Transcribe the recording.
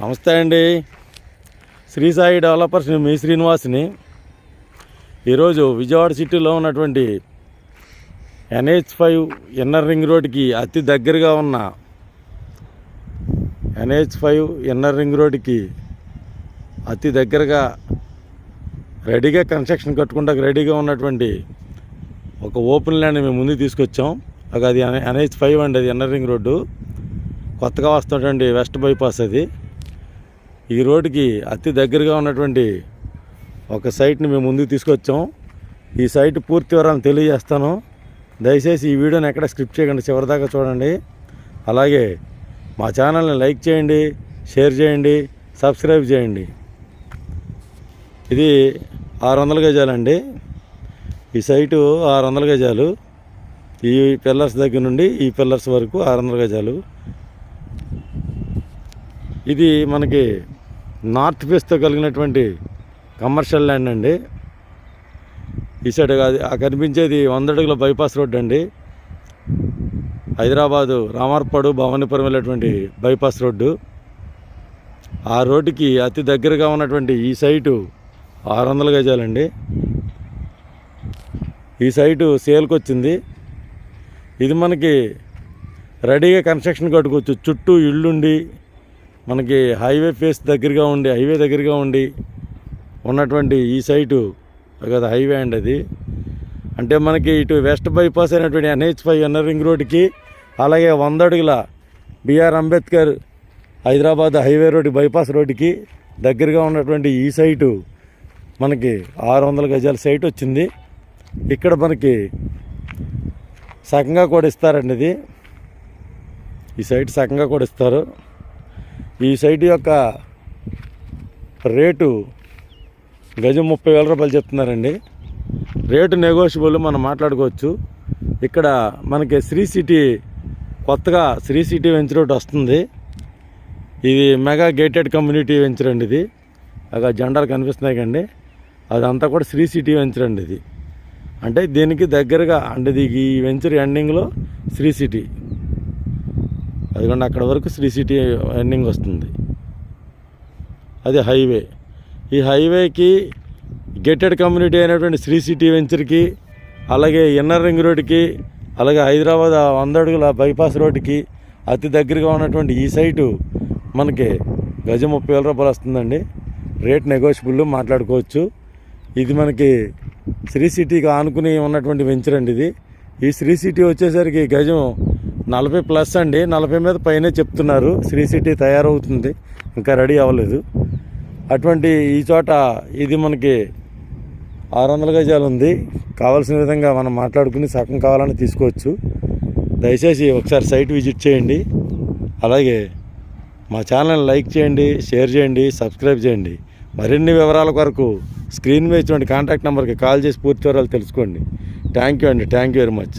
నమస్తే అండి. శ్రీ సాయి డెవలపర్స్ మీ శ్రీనివాస్ని. ఈరోజు విజయవాడ సిటీలో ఉన్నటువంటి ఎన్హెచ్ ఫైవ్ ఇన్నర్ రింగ్ రోడ్కి అతి దగ్గరగా ఉన్న ఎన్హెచ్ ఫైవ్ ఇన్నర్ రింగ్ రోడ్కి అతి దగ్గరగా రెడీగా కన్స్ట్రక్షన్ కట్టుకుంటా రెడీగా ఉన్నటువంటి ఒక ఓపెన్ ల్యాండ్ మేము ముందుకు తీసుకొచ్చాం. ఒక అది ఎన్హెచ్ ఫైవ్ అండి అది ఇన్నర్ రింగ్ రోడ్డు. కొత్తగా వస్తున్నటువంటి వెస్ట్ బైపాస్ అది. ఈ రోడ్డుకి అతి దగ్గరగా ఉన్నటువంటి ఒక సైట్ని మేము ముందుకు తీసుకొచ్చాం. ఈ సైట్ పూర్తి వివరాలను తెలియజేస్తాను. దయచేసి ఈ వీడియోని ఎక్కడ స్క్రిప్ట్ చేయకండి చివరిదాకా చూడండి. అలాగే మా ఛానల్ని లైక్ చేయండి షేర్ చేయండి సబ్స్క్రైబ్ చేయండి. ఇది ఆరు వందల గజాలండి ఈ సైటు ఆరు వందల గజాలు. ఈ పిల్లర్స్ దగ్గర నుండి ఈ పిల్లర్స్ వరకు ఆరు వందల గజాలు. ఇది మనకి నార్త్ ఫేస్తో కలిగినటువంటి కమర్షియల్ ల్యాండ్ అండి. ఈ సైడ్ అది ఆ కనిపించేది వంద అడుగుల బైపాస్ రోడ్ అండి. హైదరాబాదు రామార్పాడు భవానీపురం వెళ్ళేటువంటి బైపాస్ రోడ్డు. ఆ రోడ్డుకి అతి దగ్గరగా ఉన్నటువంటి ఈ సైటు ఆరు వందల గజాలండి. ఈ సైటు సేల్కి వచ్చింది. ఇది మనకి రెడీగా కన్స్ట్రక్షన్ కట్టుకోవచ్చు. చుట్టూ ఇళ్ళుండి మనకి హైవే ఫేస్ దగ్గరగా ఉండి హైవే దగ్గరగా ఉండి ఉన్నటువంటి ఈ సైటు కదా హైవే అండి అది. అంటే మనకి ఇటు వెస్ట్ బైపాస్ అయినటువంటి ఎన్హెచ్ ఫైవ్ ఎన్ఆర్ రింగ్ రోడ్డుకి అలాగే వంద అడుగుల BR Ambedkar Hyderabad highway road bypass రోడ్డుకి దగ్గరగా ఉన్నటువంటి ఈ సైటు మనకి ఆరు వందల గజాల సైట్ వచ్చింది. ఇక్కడ మనకి సగంగా కూడా ఇస్తారండి ఇది. ఈ సైట్ సగంగా కూడా ఇస్తారు. ఈ సైట్ యొక్క రేటు గజం ముప్పై వేల రూపాయలు చెప్తున్నారండి. రేటు నెగోషియబుల్ మనం మాట్లాడుకోవచ్చు. ఇక్కడ మనకి శ్రీ సిటీ కొత్తగా శ్రీ సిటీ వెంచర్ ఒకటి వస్తుంది. ఇది మెగా గేటెడ్ కమ్యూనిటీ వెంచర్ అండి ఇది. అలా జెండాలు కనిపిస్తున్నాయి కండి. అదంతా కూడా శ్రీ సిటీ వెంచర్ అండి ఇది. అంటే దీనికి దగ్గరగా అంటే ఇది ఈ వెంచర్ ఎండింగ్లో శ్రీ సిటీ. అదిగోండి అక్కడ వరకు శ్రీ సిటీ ఎండింగ్ వస్తుంది. అది హైవే. ఈ హైవేకి గేటెడ్ కమ్యూనిటీ అయినటువంటి శ్రీ సిటీ వెంచర్కి అలాగే ఇన్నర్ రింగ్ రోడ్కి అలాగే హైదరాబాద్ వంద అడుగుల బైపాస్ రోడ్డుకి అతి దగ్గరగా ఉన్నటువంటి ఈ సైటు మనకి గజం ముప్పై వేల రూపాయలు వస్తుందండి. రేట్ నెగోషియబుల్ మాట్లాడుకోవచ్చు. ఇది మనకి శ్రీ సిటీకి ఆనుకుని ఉన్నటువంటి వెంచర్ అండి ఇది. ఈ శ్రీ సిటీ వచ్చేసరికి గజం నలభై ప్లస్ అండి. నలభై మీద పైనే చెప్తున్నారు. శ్రీ సిటీ తయారవుతుంది. ఇంకా రెడీ అవ్వలేదు. అటువంటి ఈ చోట ఇది మనకి ఆరు వందల గజాలు ఉంది. కావాల్సిన విధంగా మనం మాట్లాడుకుని సగం కావాలని తీసుకోవచ్చు. దయచేసి ఒకసారి సైట్ విజిట్ చేయండి. అలాగే మా ఛానల్ని లైక్ చేయండి షేర్ చేయండి సబ్స్క్రైబ్ చేయండి. మరిన్ని వివరాల కొరకు స్క్రీన్ మీద ఇచ్చినటువంటి కాంటాక్ట్ నెంబర్కి కాల్ చేసి పూర్తి వివరాలు తెలుసుకోండి. థ్యాంక్ యూ అండి. Thank you very much.